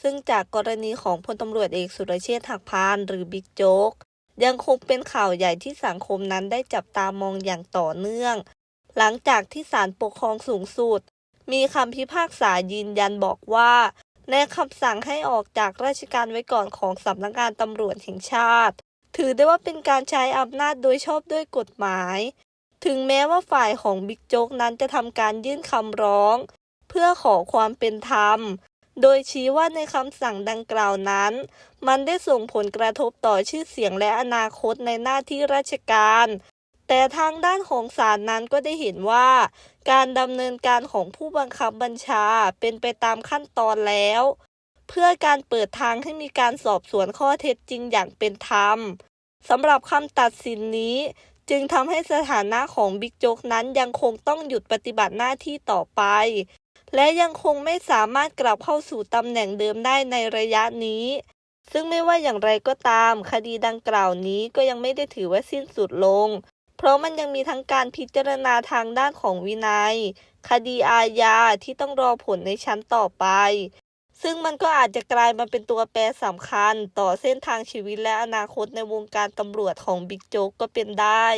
ซึ่งจากกรณีของพลตำรวจเอกสุรเชษฐ์หักพานหรือบิ๊กโจ๊ก ยังคงเป็นข่าวใหญ่ที่สังคมนั้นได้จับตามองอย่างต่อเนื่อง หลังจากที่ศาลปกครองสูงสุด มีคำพิพากษายืนยันบอกว่าในคำสั่งให้ออกจากราชการไว้ก่อนของสำนักงานตำรวจแห่งชาติ ถือได้ว่าเป็นการใช้อำนาจโดยชอบด้วยกฎหมาย ถึงแม้ว่าฝ่ายของบิ๊กโจ๊กนั้นจะทำการยื่นคำร้อง เพื่อขอความเป็นธรรม โดยชี้ว่าในคำสั่งดังกล่าวนั้น มันได้ส่งผลกระทบต่อชื่อเสียงและอนาคตในหน้าที่ราชการ แต่ทางด้านของศาลนั้นก็ได้เห็นว่า การดำเนินการของผู้บังคับบัญชาเป็นไปตามขั้นตอนแล้ว เพื่อการเปิดทางให้มีการสอบสวนข้อเท็จจริงอย่างเป็นธรรมสำหรับคำตัดสินนี้ จึงทำให้สถานะของบิ๊กโจ๊กนั้นยังคงต้องหยุดปฏิบัติหน้าที่ต่อไป และยังคงไม่สามารถกลับเข้าสู่ตำแหน่งเดิมได้ในระยะนี้ ซึ่งไม่ว่าอย่างไรก็ตาม คดีดังกล่าวนี้ก็ยังไม่ได้ถือว่าสิ้นสุดลง เพราะมันยังมีทั้งการพิจารณาทางด้านของวินัย คดีอาญาที่ต้องรอผลในชั้นต่อไป ซึ่งมันก็อาจจะกลายมาเป็นตัวแปรสำคัญ ต่อเส้นทางชีวิตและอนาคตในวงการตำรวจของบิ๊กโจ๊กก็เป็นได้